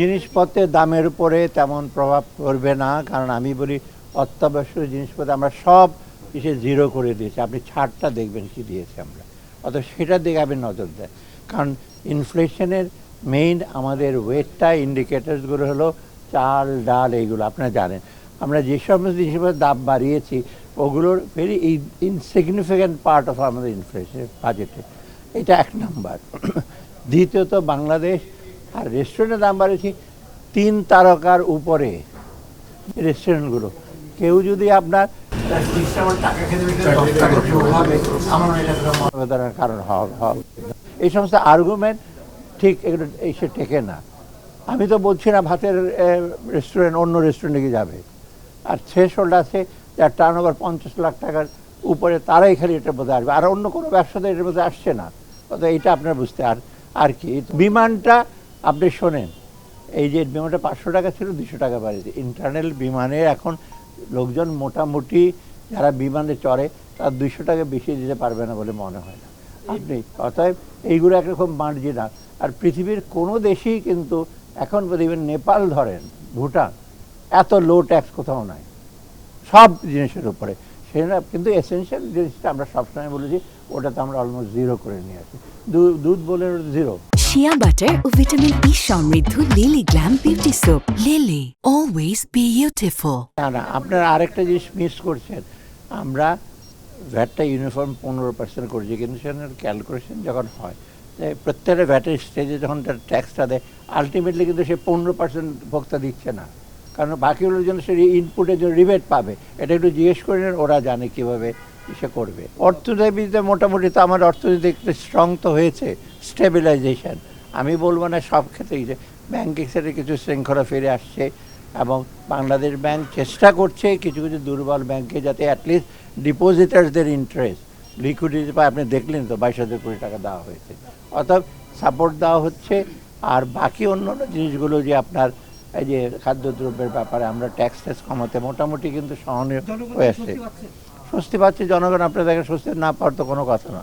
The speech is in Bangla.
জিনিসপত্রের দামের উপরে তেমন প্রভাব পড়বে না, কারণ আমি বলি অত্যাবশ্যক জিনিসপত্র আমরা সব এসে জিরো করে দিয়েছি। আপনি ছাড়টা দেখবেন কি দিয়েছি আমরা। অত সেটার দিকে আপনি নজর দেন কারণ ইনফ্লেশনের মেইন আমাদের ওয়েটটা ইন্ডিকেটার্সগুলো হলো চাল, ডাল এইগুলো, আপনারা জানেন। আমরা যে সমস্ত জিনিসপত্রের দাম বাড়িয়েছি, ওগুলোর ভেরি ইনসিগনিফিক্যান্ট পার্ট অফ আমাদের ইনফ্লেশনের বাজেটে এটা এক নাম্বার দ্বিতীয়ত বাংলাদেশ আর রেস্টুরেন্টের দাম বাড়িয়েছি তিন তারকার উপরে রেস্টুরেন্টগুলো কেউ যদি আপনার কারণ এই সমস্ত আর্গুমেন্ট ঠিক এগুলো এসে টেকে না। আমি তো বলছি না ভাতের রেস্টুরেন্ট অন্য রেস্টুরেন্টে গিয়ে যাবে। আর শেষ হোল্ড আছে যার টার্ন ওভার পঞ্চাশ লাখ টাকার উপরে তারাই খালি এটার মধ্যে আসবে। আর অন্য কোনো ব্যবসাতে এটার মধ্যে আসছে না। অর্থাৎ এটা আপনার বুঝতে আর আর কি? বিমানটা আপনি শোনেন, এই যে বিমানটা পাঁচশো টাকা ছিল, দুশো টাকা বাড়িয়েছে ইন্টারনাল বিমানে এখন লোকজন মোটামুটি যারা বিমানে চড়ে, তার দুইশো টাকা বেশি দিতে পারবে না বলে মনে হয় না। আপনি, অতএব এইগুলো একরকম মার্জিনাল আর পৃথিবীর কোনো দেশেই কিন্তু এখন দেখবেন নেপাল ধরেন, ভুটান, এত লো ট্যাক্স কোথাও নাই। সব জিনিসের উপরে। সেটা কিন্তু এসেনশিয়াল জিনিসটা আমরা সবসময় বলেছি ওটা তো আমরা অলমোস্ট জিরো করে নিয়ে আসি। দুধ বলে জিরো শিয়া বাটার ও ভিটামিন ই সমৃদ্ধ Lily glam beauty soap Lily always beautiful না না, আপনারা আরেকটা জিনিস মিস করছেন। আমরা ভ্যাটটা ইউনিফর্ম পনেরো পার্সেন্ট করছি, কিন্তু সেখানে ক্যালকুলেশন যখন হয় প্রত্যেকটা ভ্যাটের স্টেজে যখন তার ট্যাক্সটা দেয় আলটিমেটলি কিন্তু সে পনেরো পার্সেন্ট ভোক্তা দিচ্ছে না। কারণ বাকিগুলোর জন্য সে ইনপুটের জন্য রিবেট পাবে। এটা একটু জিজ্ঞেস করে ওরা জানে কীভাবে সে করবে। অর্থনীতিতে মোটামুটি তো আমার অর্থনীতি একটু স্ট্রং তো হয়েছে। স্টেবিলাইজেশন আমি বলব না সব ক্ষেত্রেই যে ব্যাংকিং সেক্টরে কিছু শৃঙ্খলা ফিরে আসছে এবং বাংলাদেশ ব্যাংক চেষ্টা করছে কিছু কিছু দুর্বল ব্যাংকে যাতে অ্যাটলিস্ট ডিপোজিটার্সদের ইন্টারেস্ট লিকুইডিটি পায় আপনি দেখলেন তো বাইশ হাজার কোটি টাকা দেওয়া হয়েছে। অর্থাৎ সাপোর্ট দেওয়া হচ্ছে আর বাকি অন্য অন্য জিনিসগুলো যে আপনার এই যে খাদ্যদ্রব্যের ব্যাপারে আমরা ট্যাক্স ট্যাক্স কমাতে মোটামুটি কিন্তু সহনীয় হয়ে আসছে। স্বস্তি পাচ্ছে। জনগণ আপনার দেখেন স্বস্তি না পাওয়ার তো কোনো কথা না